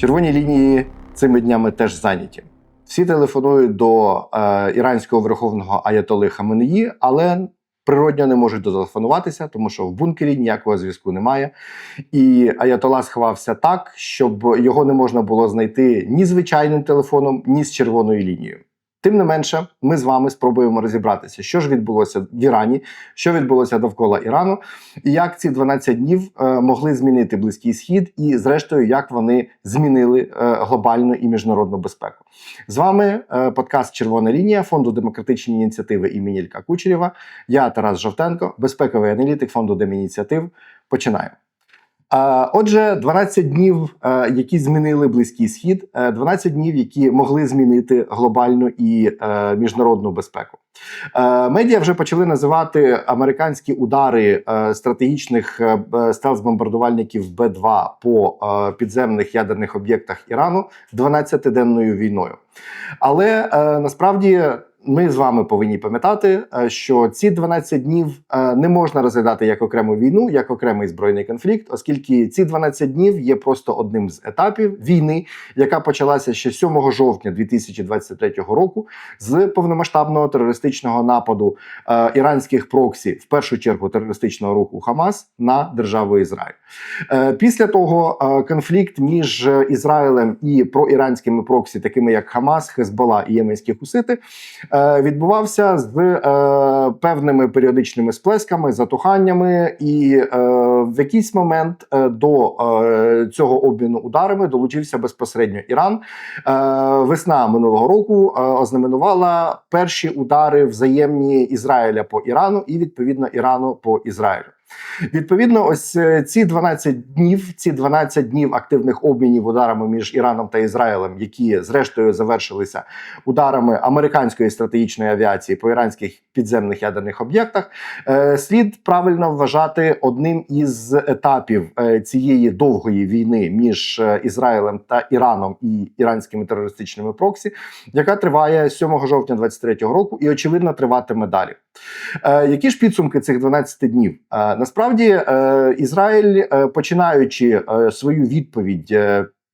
Червоні лінії цими днями теж зайняті. Всі телефонують до е, іранського верховного аятоли Хаменеї, але природньо не можуть дотелефонуватися, тому що в бункері ніякого зв'язку немає. І Аятола сховався так, щоб його не можна було знайти ні звичайним телефоном, ні з червоною лінією. Тим не менше, ми з вами спробуємо розібратися, що ж відбулося в Ірані, що відбулося довкола Ірану, і як ці 12 днів е, могли змінити близький схід, і зрештою, як вони змінили е, глобальну і міжнародну безпеку. З вами е, подкаст Червона лінія фонду демократичні ініціативи імені Ілька Кучерєва. Я Тарас Жовтенко, безпековий аналітик фонду Демініціатив. Починаємо. Е, Отже, 12 днів, е, які змінили близький схід, е, 12 днів, які могли змінити глобальну і е, міжнародну безпеку. Е, Медіа вже почали називати американські удари е, стратегічних е, стелс-бомбардувальників Б-2 по е, підземних ядерних об'єктах Ірану 12-денною війною. Але е, насправді ми з вами повинні пам'ятати, е, що ці 12 днів е, не можна розглядати як окрему війну, як окремий збройний конфлікт, оскільки ці 12 днів є просто одним з етапів війни, яка почалася ще 7 жовтня 2023 року з повномасштабного терористичного нападу е, іранських проксі, в першу чергу терористичного руху Хамас на державу Ізраїль. Після того конфлікт між Ізраїлем і проіранськими проксі, такими як Хамас, Хезбола і Єменські Хусити, відбувався з е, певними періодичними сплесками, затуханнями, і е, в якийсь момент е, до е, цього обміну ударами долучився безпосередньо Іран. Е, весна минулого року е, ознаменувала перші удари взаємні Ізраїля по Ірану і відповідно Ірану по Ізраїлю. Відповідно, ось е, ці 12 днів, ці 12 днів активних обмінів ударами між Іраном та Ізраїлем, які зрештою завершилися ударами американської стратегічної авіації по іранських підземних ядерних об'єктах, е, слід правильно вважати одним із етапів е, цієї довгої війни між Ізраїлем та Іраном і іранськими терористичними проксі, яка триває з 7 жовтня 2023 року і очевидно триватиме далі. Е, які ж підсумки цих 12 днів? Е, насправді, е, Ізраїль, починаючи свою відповідь.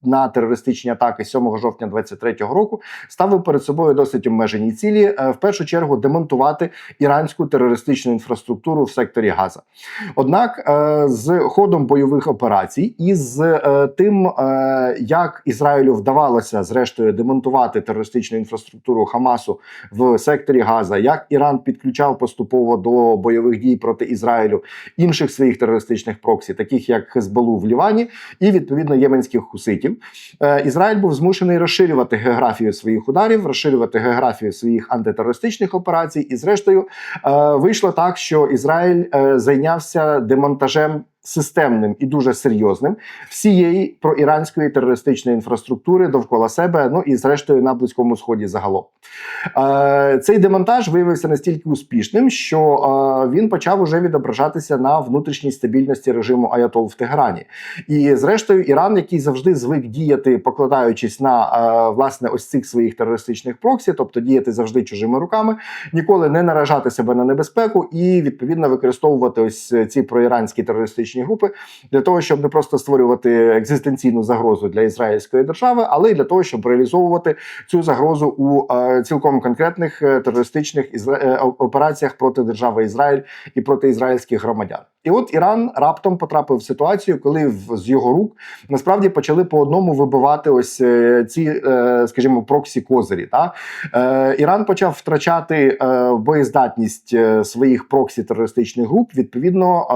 На терористичні атаки 7 жовтня 2023 року ставив перед собою досить обмежені цілі. е, В першу чергу демонтувати іранську терористичну інфраструктуру в секторі Газа. Однак, е, з ходом бойових операцій і з е, тим, як Ізраїлю вдавалося зрештою демонтувати терористичну інфраструктуру Хамасу в секторі Газа, як Іран підключав поступово до бойових дій проти Ізраїлю інших своїх терористичних проксі, таких як Хезболу в Лівані, і відповідно єменських хуситів. Е, Ізраїль був змушений розширювати географію своїх ударів, розширювати географію своїх антитерористичних операцій. І, зрештою, е, вийшло так, що Ізраїль е, зайнявся демонтажем. Системним і дуже серйозним всієї проіранської терористичної інфраструктури довкола себе, ну і зрештою на близькому сході загалом. Е, цей демонтаж виявився настільки успішним, що е, він почав уже відображатися на внутрішній стабільності режиму Аятол в Тегерані. І зрештою, Іран, який завжди звик діяти, покладаючись на е, власне ось цих своїх терористичних проксі, тобто діяти завжди чужими руками, ніколи не наражати себе на небезпеку і відповідно використовувати ось ці проіранські терористичні групи для того, щоб не просто створювати екзистенційну загрозу для ізраїльської держави, але й для того, щоб реалізовувати цю загрозу у е, цілком конкретних е, терористичних е, операціях проти держави Ізраїль і проти ізраїльських громадян. І от Іран раптом потрапив в ситуацію, коли з його рук насправді почали по одному вибивати ось е, ці, е, скажімо, проксі козирі. Та? Е, Іран почав втрачати боєздатність своїх проксі терористичних груп. Відповідно,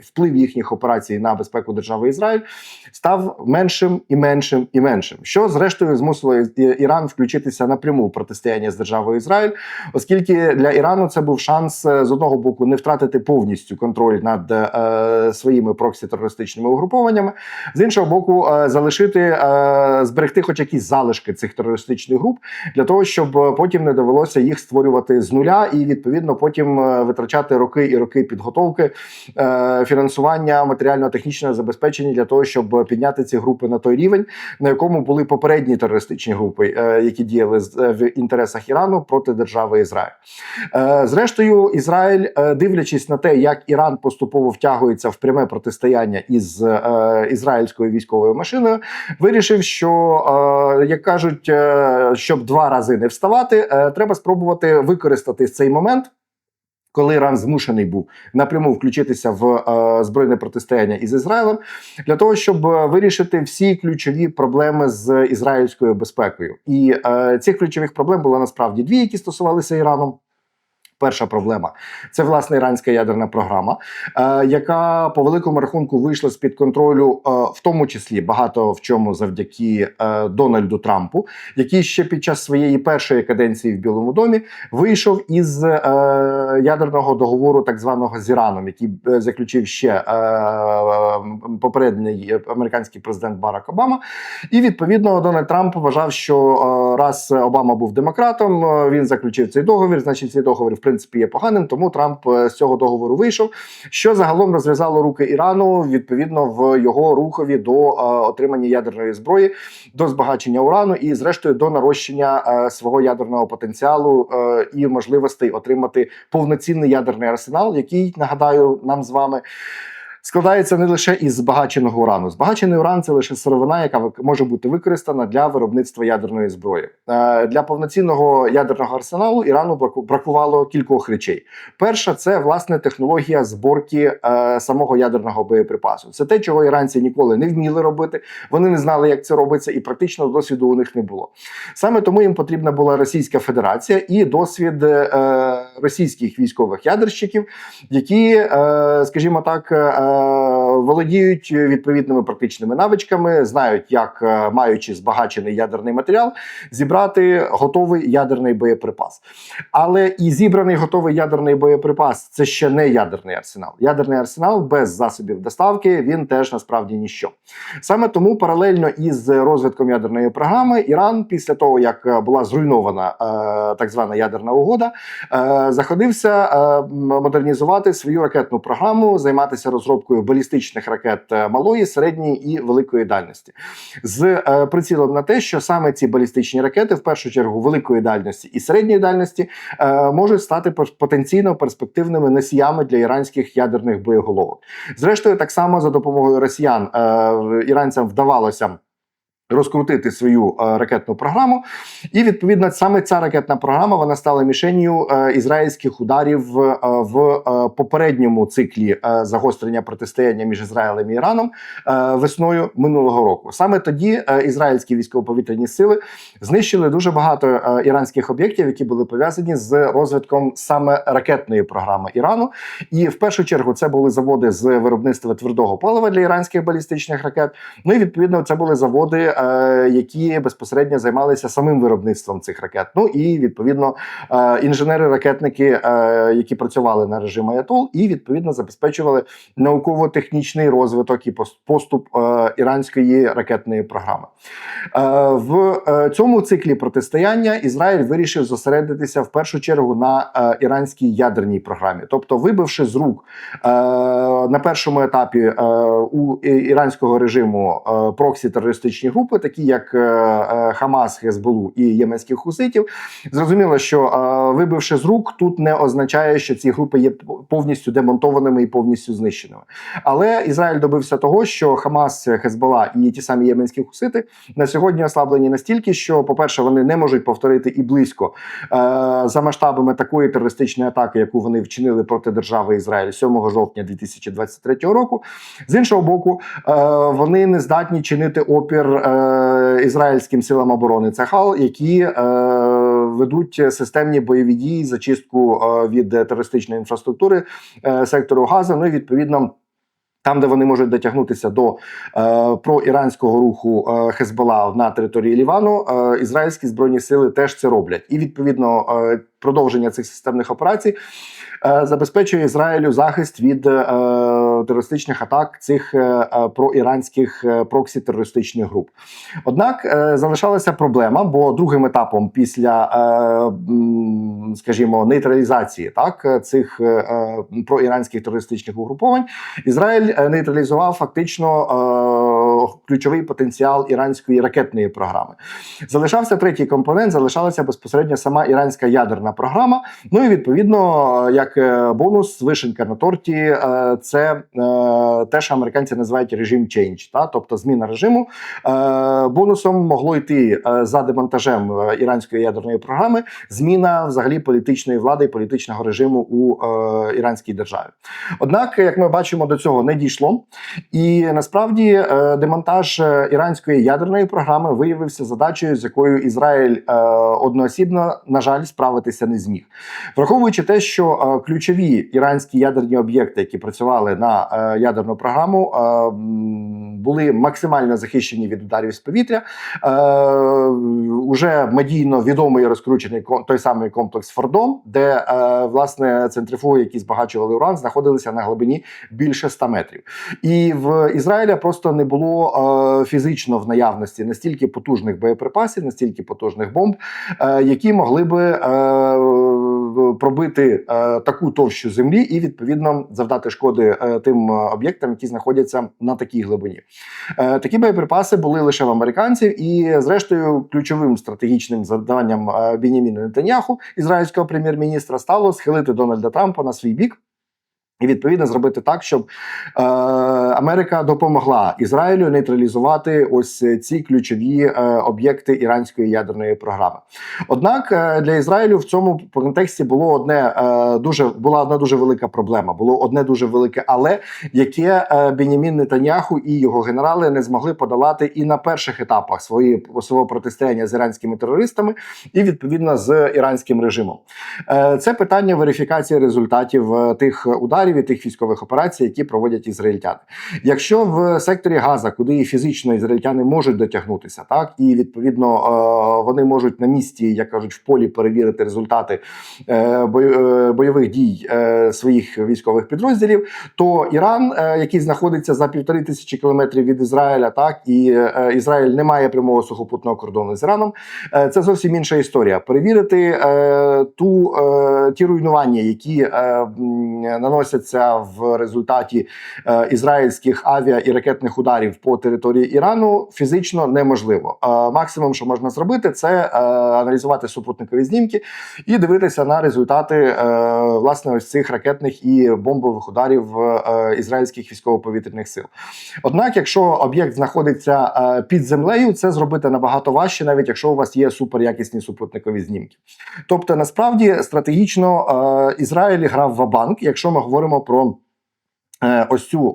вплив їхніх операцій на безпеку держави Ізраїль став меншим і меншим і меншим, що зрештою змусило Іран включитися напряму в протистояння з державою Ізраїль, оскільки для Ірану це був шанс з одного боку не втратити повністю контроль над е, своїми проксі терористичними угрупованнями, з іншого боку, е, залишити е, зберегти хоч якісь залишки цих терористичних груп для того, щоб потім не довелося їх створювати з нуля, і відповідно потім витрачати роки і роки підготовки, фінансування матеріально-технічного забезпечення для того, щоб підняти ці групи на той рівень, на якому були попередні терористичні групи, які діяли в інтересах Ірану проти держави Ізраїль. Зрештою, Ізраїль, дивлячись на те, як Іран поступово поступово втягується в пряме протистояння із е, ізраїльською військовою машиною, вирішив, що е, як кажуть, е, щоб два рази не вставати, е, треба спробувати використати цей момент. Коли Іран змушений був напряму включитися в е, збройне протистояння із Ізраїлем, для того, щоб е, вирішити всі ключові проблеми з ізраїльською безпекою, і е, цих ключових проблем було насправді дві, які стосувалися Ірану. Перша проблема це власне іранська ядерна програма, е, яка по великому рахунку вийшла з під контролю, е, в тому числі багато в чому завдяки е, Дональду Трампу, який ще під час своєї першої каденції в Білому домі вийшов із ядерного договору, так званого з Іраном, який заключив ще попередній американський президент Барак Обама. І відповідно Дональд Трамп вважав, що раз Обама був демократом, він заключив цей договір. Значить, цей договір в принципі є поганим. Тому Трамп е, з цього договору вийшов. Що загалом розв'язало руки Ірану відповідно в його рухові до е, отримання ядерної зброї, до збагачення урану і, зрештою, до нарощення е, свого ядерного потенціалу і можливостей отримати повноцінний ядерний арсенал, який нагадаю нам з вами складається не лише із збагаченого урану. Збагачений уран це лише сировина, яка може бути використана для виробництва ядерної зброї. Е, Для повноцінного ядерного арсеналу Ірану браку- бракувало кількох речей. Перша це власне технологія зборки е, самого ядерного боєприпасу. Це те, чого іранці ніколи не вміли робити. Вони не знали, як це робиться, і практично досвіду у них не було. Саме тому їм потрібна була Російська Федерація і досвід е, російських військових ядерщиків, які, скажімо так, володіють відповідними практичними навичками, знають, як е, маючи збагачений ядерний матеріал, зібрати готовий ядерний боєприпас. Але і зібраний готовий ядерний боєприпас це ще не ядерний арсенал. Ядерний арсенал без засобів доставки він теж насправді ніщо. Саме тому паралельно із розвитком ядерної програми Іран, після того як е, була зруйнована е, так звана ядерна угода, е, заходився е, модернізувати свою ракетну програму, займатися розробкою балістичних ракет е, малої, середньої і великої дальності, з е, прицілом на те, що саме ці балістичні ракети, в першу чергу великої дальності і середньої дальності, е, можуть стати потенційно перспективними носіями для іранських ядерних боєголовок. Зрештою, так само за допомогою росіян іранцям вдавалося. Розкрутити свою е, ракетну програму, і відповідно саме ця ракетна програма вона стала мішенью е, ізраїльських ударів е, в попередньому циклі загострення протистояння між Ізраїлем і Іраном весною минулого року. Саме тоді ізраїльські військово-повітряні сили знищили дуже багато іранських об'єктів, які були пов'язані з розвитком саме ракетної програми Ірану. І в першу чергу це були заводи з виробництва твердого палива для іранських балістичних ракет. Ну і відповідно це були заводи, які безпосередньо займалися самим виробництвом цих ракет. Ну і відповідно е, інженери-ракетники, е, які працювали на режим Аятол, і відповідно забезпечували науково-технічний розвиток і поступ е, іранської ракетної програми. Е, В е, цьому циклі протистояння Ізраїль вирішив зосередитися в першу чергу на е, іранській ядерній програмі, тобто вибивши з рук е, на першому етапі е, у іранського режиму е, проксі терористичні групи, такі як е, е, Хамас, Хезболу і єменських хуситів, зрозуміло, що е, вибивши з рук тут не означає, що ці групи є повністю демонтованими і повністю знищеними. Але Ізраїль добився того, що Хамас, Хезбола і ті самі єменські хусити на сьогодні ослаблені настільки, що, по-перше, вони не можуть повторити і близько за масштабами такої терористичної атаки, яку вони вчинили проти держави Ізраїль 7 жовтня 2023 року. З іншого боку, вони не здатні чинити опір е, ізраїльським силам оборони Цахал, які е, ведуть системні бойові дії, зачистку е, від терористичної інфраструктури е, сектору Газа. Ну і відповідно. Там, де вони можуть дотягнутися до е, проіранського руху е, Хезбола на території Лівану, е, ізраїльські збройні сили теж це роблять. І відповідно е, продовження цих системних операцій е, забезпечує Ізраїлю захист від е, терористичних атак цих е, проіранських проксі терористичних груп. Однак залишалася проблема, бо другим етапом після, скажімо, нейтралізації так цих проіранських терористичних угруповань Ізраїль нейтралізував фактично ключовий потенціал іранської ракетної програми. Залишався третій компонент, залишалася безпосередньо сама іранська ядерна програма. Ну і відповідно, як е, бонус, вишенька на торті, е, це е, те, що американці називають режим change, та тобто зміна режиму. Бонусом могло йти за демонтажем іранської ядерної програми, зміна взагалі політичної влади і політичного режиму у іранській державі. Однак, як ми бачимо, до цього не дійшло, і насправді демонтаж іранської ядерної програми виявився задачею, з якою Ізраїль одноосібно, на жаль, справитися не зміг, враховуючи те, що е, ключові іранські ядерні об'єкти, які працювали на е, ядерну програму, е, були максимально захищені від ударів з повітря. Уже медійно відомий розкручений той самий комплекс Фордом, де власне центрифуги, які збагачували уран, знаходилися на глибині більше 100 метрів. І в Ізраїля просто не було фізично в наявності настільки потужних боєприпасів, настільки потужних бомб, які могли би пробити е, таку товщу землі і відповідно завдати шкоди е, тим е, об'єктам, які знаходяться на такій глибині. Е, Такі боєприпаси були лише в американців, і зрештою ключовим стратегічним завданням е, Бініміна Нетаньяху, ізраїльського прем'єр-міністра, стало схилити Дональда Трампа на свій бік. І відповідно зробити так, щоб е, Америка допомогла Ізраїлю нейтралізувати ось ці ключові е, об'єкти іранської ядерної програми. Однак е, для Ізраїлю в цьому контексті було одне е, дуже була одна дуже велика проблема. Було одне дуже велике, але яке е, Бенямін Нетаньяху і його генерали не змогли подолати і на перших етапах свої свого протистояння з іранськими терористами, і відповідно з іранським режимом. Е, Це питання верифікації результатів е, тих ударів і тих військових операцій, які проводять ізраїльтяни. Якщо в секторі Газа, куди фізично ізраїльтяни можуть дотягнутися, так і відповідно е, вони можуть на місці, як кажуть, в полі перевірити результати е, е, бойових дій своїх військових підрозділів, то Іран, який знаходиться за півтори тисячі кілометрів від Ізраїля, так і Ізраїль не має прямого сухопутного кордону з Іраном. Це зовсім інша історія. Перевірити ту ті руйнування, які е, м, в результаті е, ізраїльських авіа і ракетних ударів по території Ірану, фізично неможливо. Е, Максимум, що можна зробити, це е, аналізувати супутникові знімки і дивитися на результати е, власне ось цих ракетних і бомбових ударів е, ізраїльських військово-повітряних сил. Однак, якщо об'єкт знаходиться е, під землею, це зробити набагато важче, навіть якщо у вас є суперякісні супутникові знімки. Тобто, насправді стратегічно е, Ізраїль грав в банк, якщо ми говоримо про. е, Ось цю е,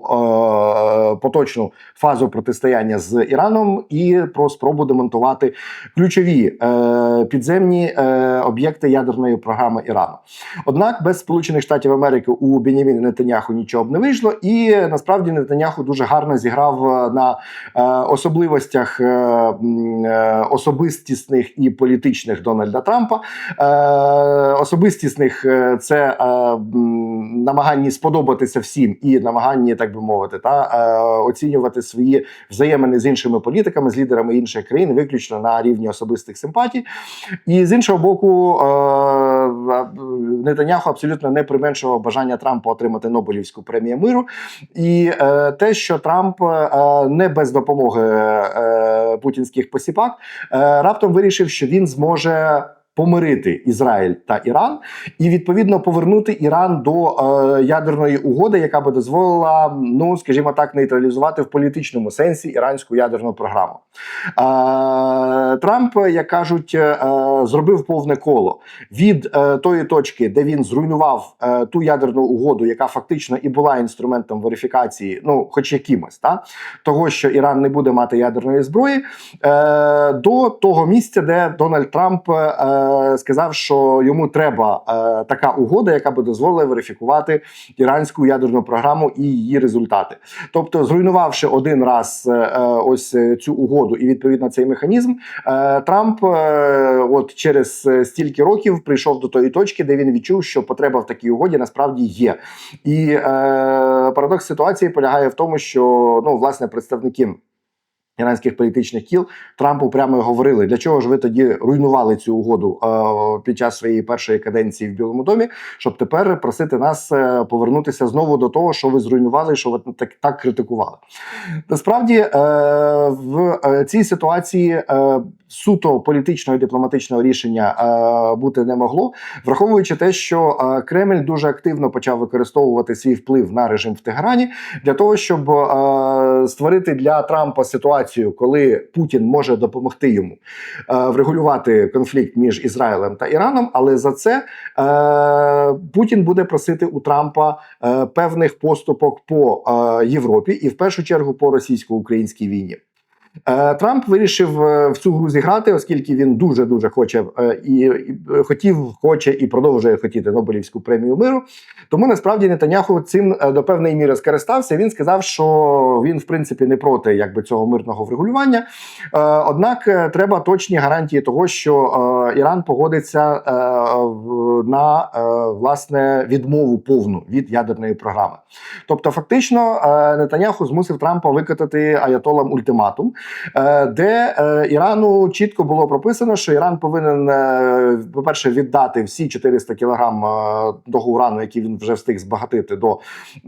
поточну фазу протистояння з Іраном і про спробу демонтувати ключові е, підземні е, об'єкти ядерної програми Ірану. Однак без Сполучених Штатів Америки у Беняміна Нетаняху нічого б не вийшло, і насправді Нетаняху дуже гарно зіграв е, на е, особливостях е, е, особистісних і політичних Дональда Трампа. Е, особистісних е, це е, намагання сподобатися всім і намагання, так би мовити, та е, оцінювати свої взаємини з іншими політиками, з лідерами інших країн, виключно на рівні особистих симпатій. І з іншого боку, е, Нетаняху абсолютно не применшував бажання Трампа отримати Нобелівську премію миру. І е, те, що Трамп е, не без допомоги е, путінських посіпак, е, раптом вирішив, що він зможе. Помирити Ізраїль та Іран і відповідно повернути Іран до е, ядерної угоди, яка би дозволила, ну скажімо так, нейтралізувати в політичному сенсі іранську ядерну програму. Е, Трамп, як кажуть, е, зробив повне коло від е, тої точки, де він зруйнував е, ту ядерну угоду, яка фактично і була інструментом верифікації, ну хоч якимось, та того, що Іран не буде мати ядерної зброї, е, до того місця, де Дональд Трамп е, сказав, що йому треба е, така угода, яка би дозволила верифікувати іранську ядерну програму і її результати. Тобто, зруйнувавши один раз е, е, ось цю угоду і відповідно цей механізм, Трамп, от через стільки років, прийшов до тої точки, де він відчув, що потреба в такій угоді насправді є. І е, парадокс ситуації полягає в тому, що ну власне представники. Іранських політичних кіл Трампу прямо і говорили, для чого ж ви тоді руйнували цю угоду е, під час своєї першої каденції в Білому домі, щоб тепер просити нас е, повернутися знову до того, що ви зруйнували, що ви так, так критикували. Насправді е, в е, цій ситуації е, суто політичного і дипломатичного рішення е, бути не могло, враховуючи те, що е, Кремль дуже активно почав використовувати свій вплив на режим в Тегерані для того, щоб е, створити для Трампа ситуацію, коли Путін може допомогти йому врегулювати конфлікт між Ізраїлем та Іраном. Але за це Путін буде просити у Трампа певних поступок по Європі і в першу чергу по російсько-українській війні. Е, Трамп вирішив е, в цю гру зіграти, оскільки він дуже дуже хоче е, і, хотів, хоче і продовжує хотіти Нобелівську премію миру. Тому насправді Нетаняху цим до певної міри скористався. Він сказав, що він в принципі не проти якби цього мирного врегулювання. Однак треба точні гарантії того, що Іран погодиться на власне відмову повну від ядерної програми. Тобто, фактично, Нетаняху змусив Трампа викатати аятолам ультиматум, де е, Ірану чітко було прописано, що Іран повинен, е, по-перше, віддати всі 400 кілограм е, того урану, який він вже встиг збагатити до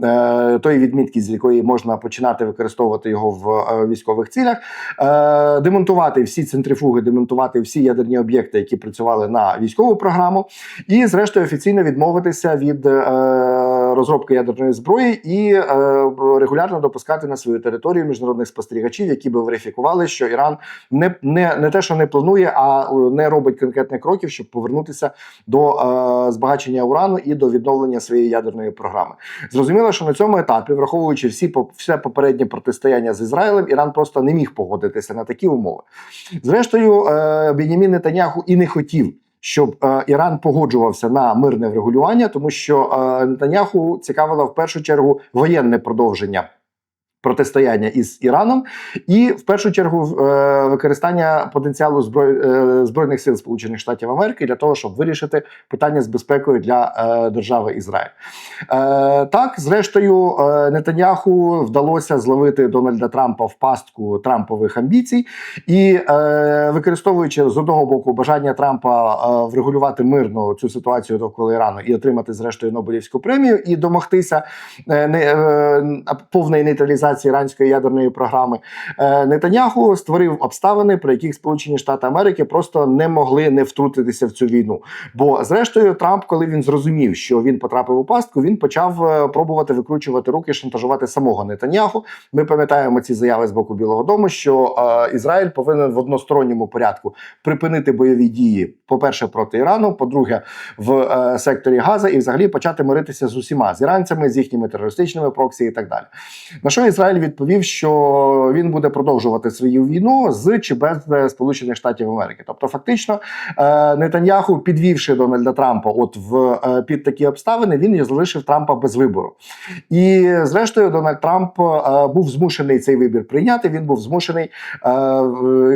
е, тої відмітки, з якої можна починати використовувати його в е, військових цілях, е, демонтувати всі центрифуги, демонтувати всі ядерні об'єкти, які працювали на військову програму, і, зрештою, офіційно відмовитися від е, розробки ядерної зброї і е, регулярно допускати на свою територію міжнародних спостерігачів, які би верифікували, що Іран не, не, не те, що не планує, а е, не робить конкретних кроків, щоб повернутися до е, збагачення урану і до відновлення своєї ядерної програми. Зрозуміло, що на цьому етапі, враховуючи всі все попереднє протистояння з Ізраїлем, Іран просто не міг погодитися на такі умови. Зрештою, е, Бенямін Нетаняху і не хотів. Щоб е, Іран погоджувався на мирне врегулювання, тому що е, Нетаняху цікавило в першу чергу воєнне продовження протистояння із Іраном, і в першу чергу е, використання потенціалу зброй, е, збройних сил Сполучених Штатів Америки для того, щоб вирішити питання з безпекою для е, держави Ізраїль. Так, зрештою, Нетаньяху вдалося зловити Дональда Трампа в пастку Трампових амбіцій, і використовуючи з одного боку бажання Трампа врегулювати мирно цю ситуацію довкола Ірану і отримати зрештою Нобелівську премію, і домогтися повної нейтралізації іранської ядерної програми, е, Нетаняху створив обставини, при яких Сполучені Штати Америки просто не могли не втрутитися в цю війну. Бо, зрештою, Трамп, коли він зрозумів, що він потрапив у пастку, він почав е, пробувати викручувати руки, шантажувати самого Нетаняху. Ми пам'ятаємо ці заяви з боку Білого Дому, що е, Ізраїль повинен в односторонньому порядку припинити бойові дії, по-перше, проти Ірану, по-друге, в е, секторі Газа, і взагалі почати миритися з усіма з іранцями, з їхніми терористичними проксі і так далі. На що Ізраїль відповів, що він буде продовжувати свою війну з чи без е, Сполучених Штатів Америки. Тобто, фактично, е, Нетаньяху, підвівши Дональда Трампа, от в е, під такі обставини, він залишив Трампа без вибору. І зрештою, Дональд Трамп був змушений цей вибір прийняти. Він був змушений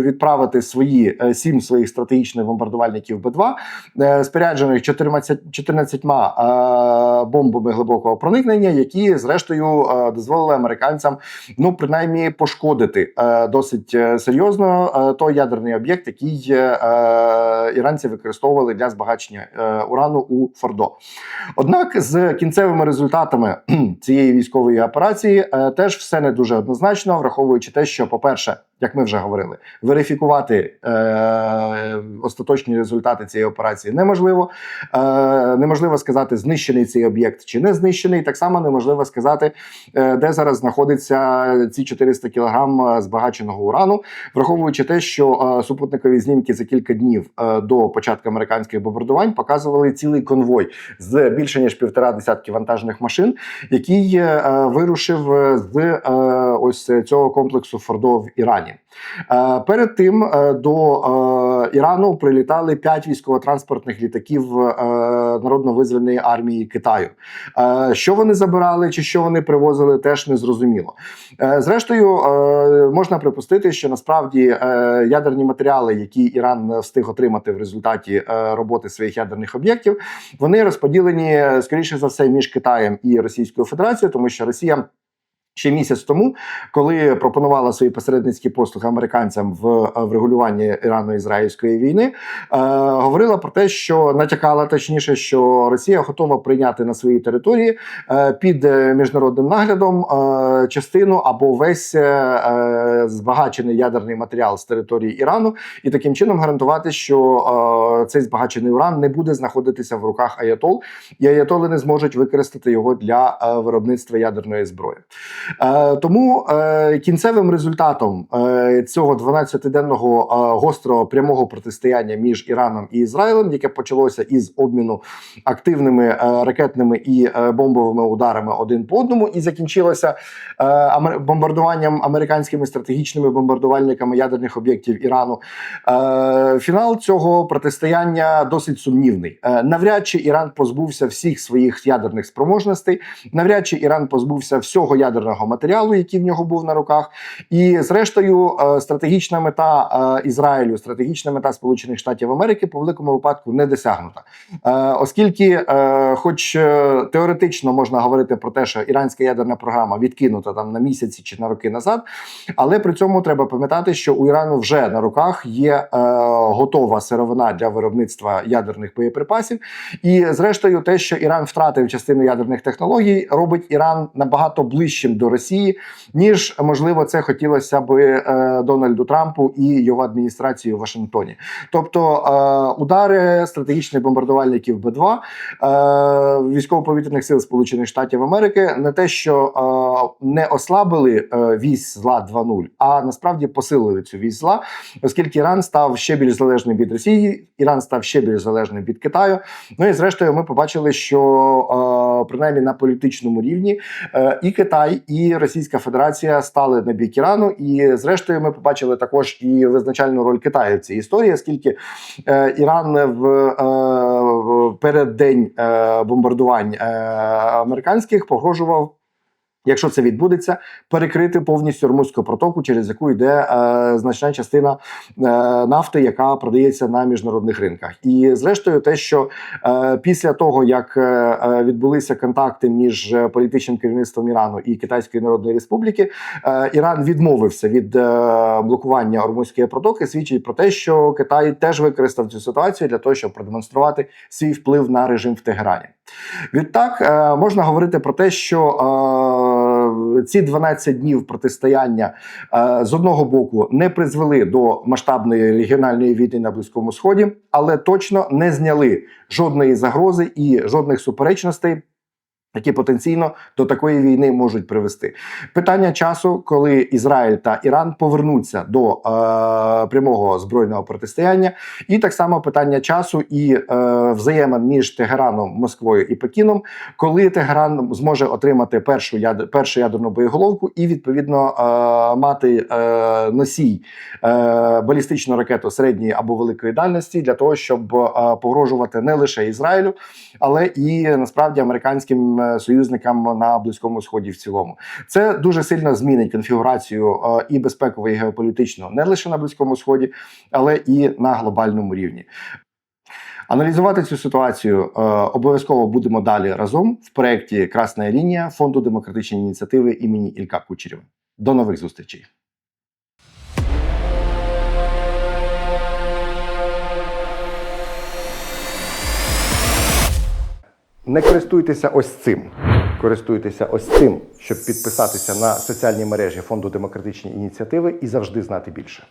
відправити свої сім своїх стратегічних бомбардувальників Б-2, е, споряджених 14, 14 е, бомбами глибокого проникнення, які зрештою дозволили американцям ну принаймні пошкодити е, досить е, серйозно е, той ядерний об'єкт, який іранці використовували для збагачення урану у Фордо. Однак з кінцевими результатами цієї військової операції теж все не дуже однозначно, враховуючи те, що, по-перше, як ми вже говорили, верифікувати е, остаточні результати цієї операції неможливо. Е, неможливо сказати, знищений цей об'єкт чи не знищений. Так само неможливо сказати, е, де зараз знаходиться ці 400 кілограм збагаченого урану, враховуючи те, що е, супутникові знімки за кілька днів е, до початку американських бомбардувань показували цілий конвой з більше ніж півтора десятки вантажних машин, який е, вирушив е, з е, ось цього комплексу Фордо в Ірані. Е, Перед тим е, до е, Ірану прилітали п'ять військово-транспортних літаків народно-визвольної армії Китаю. Що вони забирали чи що вони привозили, теж не зрозуміло. Зрештою, можна припустити, що насправді ядерні матеріали, які Іран встиг отримати в результаті роботи своїх ядерних об'єктів, вони розподілені скоріше за все між Китаєм і Російською Федерацією, тому що Росія. Ще місяць тому, коли пропонувала свої посередницькі послуги американцям в е, врегулюванні Ірано-Ізраїльської війни, е, говорила про те, що натякала точніше, що Росія готова прийняти на своїй території е, під е, міжнародним наглядом е, частину або весь е, е, збагачений ядерний матеріал з території Ірану, і таким чином гарантувати, що е, цей збагачений уран не буде знаходитися в руках Аятол, і Аятоли не зможуть використати його для е, виробництва ядерної зброї. Е, Тому е, кінцевим результатом е, цього 12-денного е, гострого прямого протистояння між Іраном і Ізраїлем, яке почалося із обміну активними ракетними і бомбовими ударами один по одному, і закінчилося бомбардуванням американськими стратегічними бомбардувальниками ядерних об'єктів Ірану. Фінал цього протистояння досить сумнівний. Навряд чи Іран позбувся всіх своїх ядерних спроможностей, навряд чи Іран позбувся всього ядерного матеріалу, який в нього був на руках. І зрештою, е, стратегічна мета е, Ізраїлю, стратегічна мета Сполучених Штатів Америки по великому випадку не досягнута, Е, оскільки, хоч теоретично можна говорити про те, що іранська ядерна програма відкинута там на місяці чи на роки назад, але при цьому треба пам'ятати, що у Ірану вже на руках є готова сировина для виробництва ядерних боєприпасів. І зрештою, те, що Іран втратив частину ядерних технологій, робить Іран набагато ближчим до Росії, ніж можливо це хотілося би е, Дональду Трампу і його адміністрації у Вашингтоні. Тобто е, удари стратегічних бомбардувальників Б-2 е, військово-повітряних сил Сполучених Штатів Америки не те, що не ослабили вісь зла 2.0, а насправді посилили цю вісь зла, оскільки Іран став ще більш залежним від Росії, Іран став ще більш залежним від Китаю. Ну і зрештою, ми побачили, що принаймні на політичному рівні і Китай, і Російська Федерація стали на бік Ірану. І зрештою, ми побачили також і визначальну роль Китаю в цій історії, оскільки е, Іран в е, переддень е, бомбардувань е, американських погрожував. Якщо це відбудеться, перекрити повністю Ормузьку протоку, через яку йде е, значна частина е, нафти, яка продається на міжнародних ринках. І зрештою, те, що е, після того як е, е, відбулися контакти між е, політичним керівництвом Ірану і Китайської Народної Республіки, е, Іран відмовився від е, блокування Ормузької протоки, свідчить про те, що Китай теж використав цю ситуацію для того, щоб продемонструвати свій вплив на режим в Тегерані. Відтак е, можна говорити про те, що е, ці 12 днів протистояння е, з одного боку не призвели до масштабної регіональної війни на Близькому Сході, але точно не зняли жодної загрози і жодних суперечностей. Які потенційно до такої війни можуть привести. Питання часу, коли Ізраїль та Іран повернуться до е, прямого збройного протистояння, і так само питання часу і е, взаємин між Тегераном, Москвою і Пекіном, коли Тегеран зможе отримати першу яд... першу ядерну боєголовку і відповідно е, мати е, носій е, балістичну ракету середньої або великої дальності для того, щоб е, погрожувати не лише Ізраїлю, але і насправді американським е, союзникам на близькому сході в цілому. Це дуже сильно змінить конфігурацію е, і безпекову, і геополітичну не лише на близькому сході, але і на глобальному рівні. Аналізувати цю ситуацію е, обов'язково будемо далі разом в проєкті Красна лінія фонду демократичної ініціативи імені Ілька Кучерєва. До нових зустрічей. Не користуйтеся ось цим. Користуйтеся ось цим, щоб підписатися на соціальні мережі фонду демократичні ініціативи і завжди знати більше.